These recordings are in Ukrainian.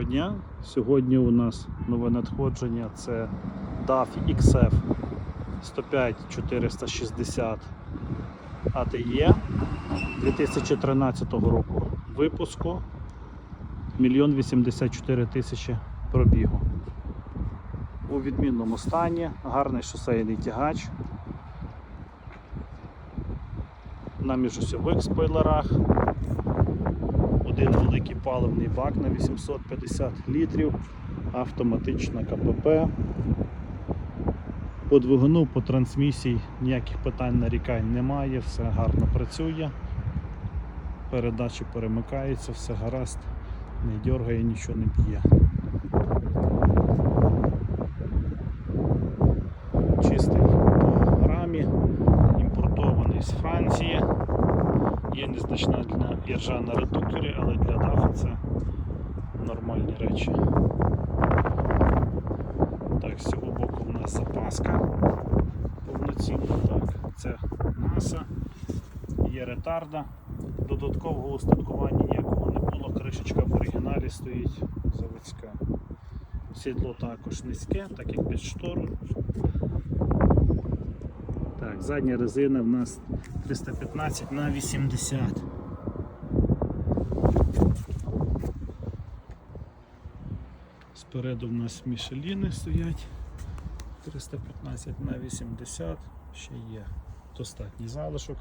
Доброго дня. Сьогодні у нас нове надходження це DAF XF 105 460 ATE 2013 року випуску. 1 84 тисячі пробігу. У відмінному стані, гарний шосейний тягач. На міжосьових спойлерах один великий паливний бак на 850 літрів, автоматична КПП. По двигуну, по трансмісії ніяких питань нарікань немає, все гарно працює. Передачі перемикаються, все гаразд, не дергає, нічого не б'є. Чистий по рамі, імпортований з Франції. Є незначна для іржа на редукторі, але для даху це нормальні речі. Так, з цього боку в нас запаска повноцінна. Так, це маса, є ретарда. Додаткового устаткування ніякого не було, кришечка в оригіналі стоїть заводська. Сідло також низьке, так як під штору. Так, задня резина в нас 315 на 80. Спереду в нас мішеліни стоять 315 на 80, ще є достатній залишок.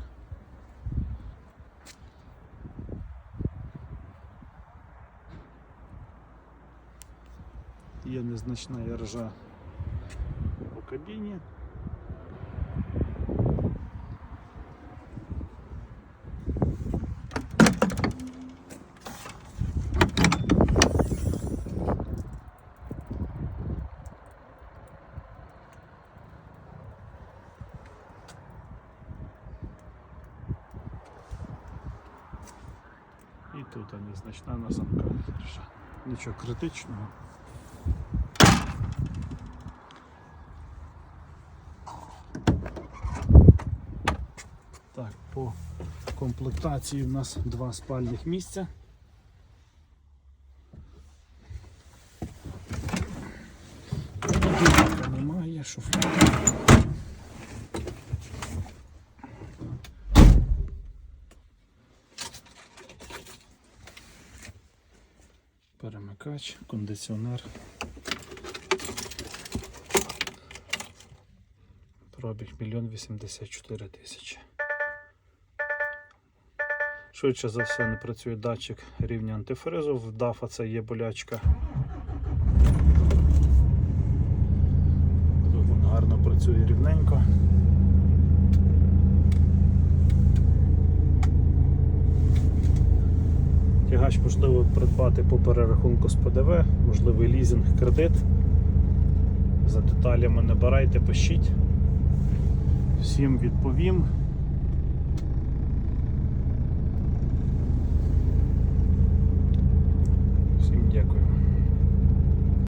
Є незначна яржа по кабіні. Тут незначна на замках. іржа. Нічого критичного. Так, по комплектації в нас два спальних місця. Будинка Немає, шофер. Перемикач, кондиціонер. Пробіг 1 84 тисячі. Швидше за все не працює датчик рівня антифризу. В DAF це є болячка. Гарно працює рівненько. Тягач можливо придбати по перерахунку з ПДВ, можливий лізинг, кредит. За деталями набирайте, пишіть. Всім відповім.